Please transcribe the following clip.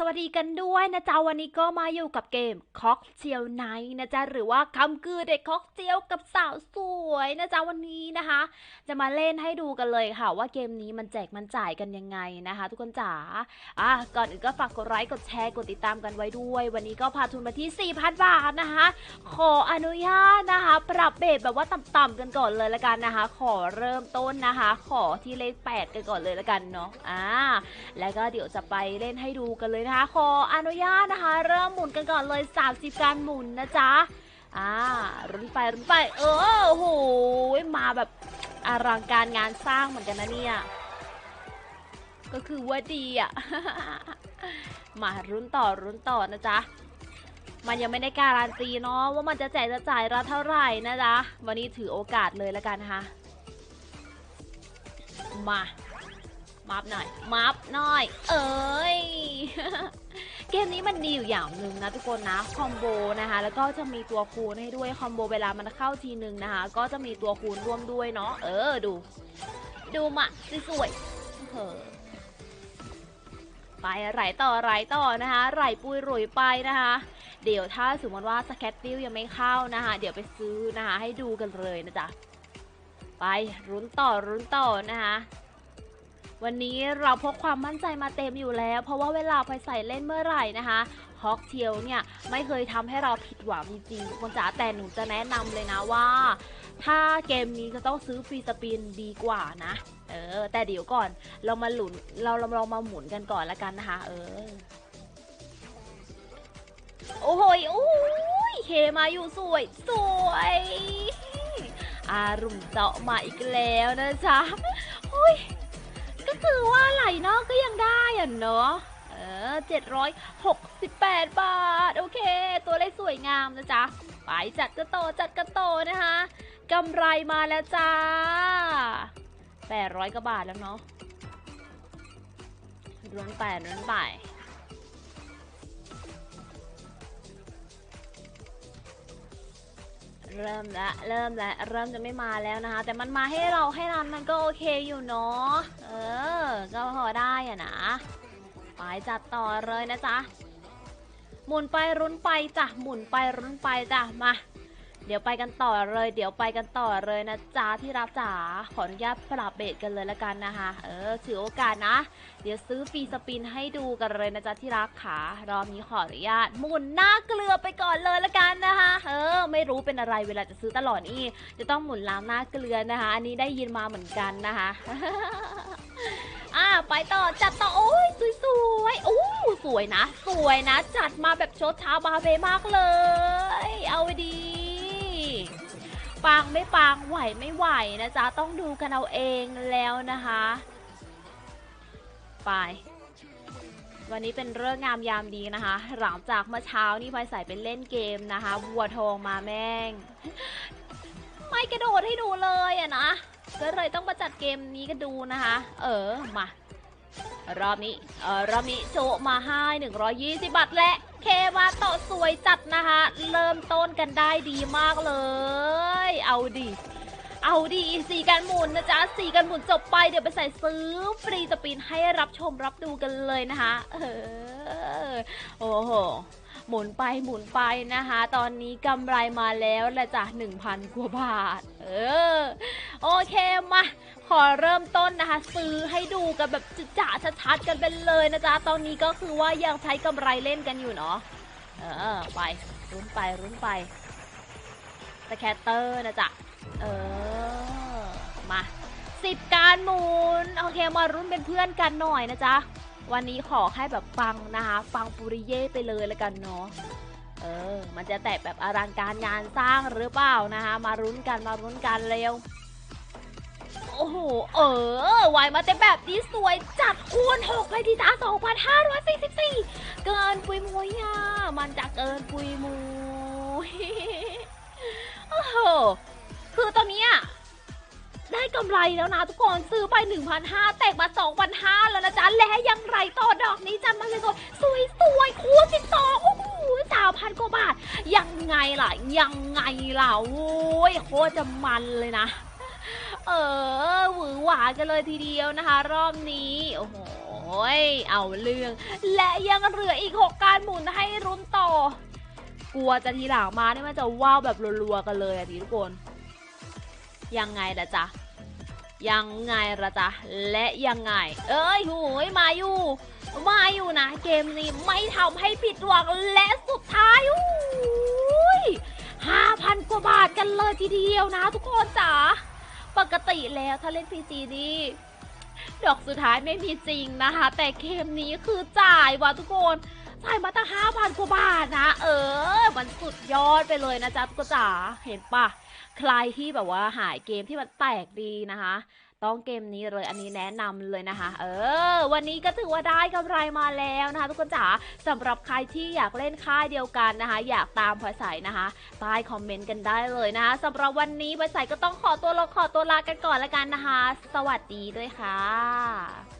สวัสดีกันด้วยนะจ๊ะวันนี้ก็มาอยู่กับเกมค็อกเทียวไนนะจ๊ะหรือว่าคำคือเด็กค็อกเทียวกับสาวสวยนะจ๊ะวันนี้นะคะ จะมาเล่นให้ดูกันเลยค่ะ ว่าเกมนี้มันแจกมันจ่ายกันยังไงนะคะ ทุกคนจ๋าอะก่อนอื่นก็ฝากกดไลค์กดแชร์กดติดตามกันไว้ด้วย วันนี้ก็พาทุนมาที่ 4,000 บาทนะคะ ขออนุญาตนะคะ ปรับเบสแบบว่าต่ำๆกันก่อนเลยละกันนะคะ ขอเริ่มต้นนะคะ ขอที่เลข 8 กันก่อนเลยละกันเนาะอ่าแล้วก็เดี๋ยวจะไปเล่นให้ดูกันเลยนะคะขออนุญาตนะคะ เริ่มหมุนกันก่อนเลย 30 การหมุนนะจ๊ะอ่ารุนไปรุนไปเออโอ้โหมาแบบอลังการงานสร้างเหมือนกันนะเนี่ยก็คือว่าดีอะ มารุนต่อรุนต่อนะจ๊ะ มันยังไม่ได้การันตีเนาะว่ามันจะแจกจะจ่ายราเท่าไหร่นะจ๊ะ วันนี้ถือโอกาสเลยแล้วกันนะคะ มา มัฟหน่อยมัฟหน่อย เอ้ย เกมนี้มันดีอยู่อย่างหนึ่งนะทุกคนนะคอมโบนะคะ แล้วก็จะมีตัวคูณให้ด้วยคอมโบเวลามันเข้าทีหนึ่งนะคะ ก็จะมีตัวคูณร่วมด้วยเนาะเออดู ดูมาสวยๆเออไปไหลต่อไหลต่อนะคะไหลปุยรุยไปนะคะ เดี๋ยวถ้าสมมติว่าสแคตติลยังไม่เข้านะคะ เดี๋ยวไปซื้อนะคะ ให้ดูกันเลยนะจ๊ะไปรุ้นต่อรุ้นต่อนะคะ วันนี้เราพกความมั่นใจมาเต็มอยู่แล้ว เพราะว่าเวลาพลอยใส่เล่นเมื่อไหร่นะคะฮอกเทียวเนี่ยไม่เคยทำให้เราผิดหวังจริงๆคนจ๋าแต่หนูจะแนะนำเลยนะว่า ถ้าเกมนี้จะต้องซื้อฟรีสปินดีกว่านะ เออ แต่เดี๋ยวก่อนเรามาหลุนเราเราเรามาหมุนกันก่อนละกันนะคะ เออ โอ้โหโอ้ยเคมาอยู่สวย สวยอารุ่มเจาะมาอีกแล้วนะจ๊ะโอ้ย อกก็ยังได้อะเนาะเออเจ็ดร้อยหกสิบแปดบาท โอเค ตัวเลขสวยงามนะจ๊ะ ไปจัดกระโตจัดกระโตนะคะกำไรมาแล้วจ้าแปดร้อยกว่าบาทแล้วเนาะร้อนแปดร้อนแปด เริ่มละเริ่มละเริ่มจะไม่มาแล้วนะคะ แต่มันมาให้เราให้รันมันก็โอเคอยู่เนาะเออก็พอได้อะนะไปจัดต่อเลยนะจ๊ะหมุนไปรุนไปจ้ะหมุนไปรุนไปจ้ะมา เดี๋ยวไปกันต่อเลย เดี๋ยวไปกันต่อเลยนะจ๊ะที่รับจ๋าขออนุญาตปรับเบรกันเลยละกันนะคะ เออถือโอกาสนะ เดี๋ยวซื้อฟรีสปินให้ดูกันเลยนะจ๊ะที่รักขารอบนี้ขออนุญาตหมุนหน้าเกลือไปก่อนเลยละกันนะคะ เออ ไม่รู้เป็นอะไรเวลาจะซื้อตลอดนี่จะต้องหมุนล้างหน้าเกลือนะคะ อันนี้ได้ยินมาเหมือนกันนะคะอ่าไปต่อจัดต่อโอ้ยสวยๆโอ้สวยนะ สวยนะ จัดมาแบบโชดช้าบาเบมากเลย เอาดี ปังไม่ปังไหวไม่ไหวนะจ๊ะ ต้องดูกันเอาเองแล้วนะคะ ไป วันนี้เป็นเรื่องงามยามดีนะคะ หลังจากเมื่อเช้านี่พลอยใส่เป็นเล่นเกมนะคะวัวทองมาแม่ง ไม่กระโดดให้ดูเลยอะนะก็เลยต้องมาจัดเกมนี้กันดูนะคะ เออมา รอบนี้เออรอบนี้โชว์มาให้120 บาทและเคมาโตสวยจัดนะคะ เริ่มต้นกันได้ดีมากเลย เอาดิเอาดีสี่การหมุนนะจ๊ะสี่การหมุนจบไปเดี๋ยวไปใส่ซื้อฟรีสปินให้รับชมรับดูกันเลยนะคะเออโอ้โหหมุนไปหมุนไปนะคะ ตอนนี้กำไรมาแล้วแหละจ้ะ1,000กว่าบาท เออ โอเคมา ขอเริ่มต้นนะคะ ซื้อให้ดูกันแบบจ่าชัดๆกันไปเลยนะจ๊ะตอนนี้ก็คือว่ายังใช้กำไรเล่นกันอยู่เนาะเออไปรุ้นไปรุ้นไปสแคตเตอร์นะจ๊ะเออมาสิบการหมุนโอเคมารุ้นเป็นเพื่อนกันหน่อยนะจ๊ะวันนี้ขอให้แบบฟังนะคะฟังปุริเย่ไปเลยแล้วกันเนาะเออ มันจะแตะแบบอลังการงานสร้างหรือเปล่านะคะมารุ้นกันมารุ้นกันเร็ว โอ้โห เออวายมาเต็มแบบนี้สวยจัดคูณ6เลยทีจ้า2,544 เกินปุยมุยอะ มันจะเกินปุยมุยโอ้โห คือตอนนี้ได้กำไรแล้วนะทุกคน ซื้อไป 1,500แตกมา 2,500 แล้วนะจ๊ะ และยังไรต่อดอกนี้จันมาเลยก่อนสวยสวยๆคูณ12โอ้โหสามพันกว่าบาท ยังไงล่ะ ยังไงล่ะ โอ้ยโคตรจะมันเลยนะ เออหวือหวากันเลยทีเดียวนะคะ รอบนี้โอ้โหเอาเรื่อง และยังเหลืออีก 6 การหมุนให้รุนต่อ กลัวจะทีหลังมาเนี่ยมันจะว้าวแบบรัวๆกันเลยอะดิทุกคน ยังไงล่ะจ๊ะยังไงละจ๊ะ และยังไง เอ้ยโหยมาอยู่ มาอยู่นะ เกมนี้ไม่ทำให้ผิดหวังและสุดท้ายอ้ยห้าพันกว่าบาทกันเลยทีเดียวนะทุกคนจ๋า ปกติแล้วถ้าเล่น PC นี่ดอกสุดท้ายไม่มีจริงนะคะ แต่เกมนี้คือจ่ายว่ะทุกคนจ่ายมาตั้งห้าพันกว่าบาทนะ เออ มันสุดยอดไปเลยนะจ๊ะทุกจ๋าเห็นปะใครที่แบบว่าหายเกมที่มันแตกดีนะคะ ต้องเกมนี้เลยอันนี้แนะนำเลยนะคะ เออ วันนี้ก็ถือว่าได้กำไรมาแล้วนะคะ ทุกคนจ๋าสำหรับใครที่อยากเล่นค่ายเดียวกันนะคะ อยากตามพลอยใสนะคะใต้คอมเมนต์กันได้เลยนะคะสำหรับวันนี้พลอยใสก็ต้องขอตัวลาขอตัวลากันก่อนละกันนะคะ สวัสดีด้วยค่ะ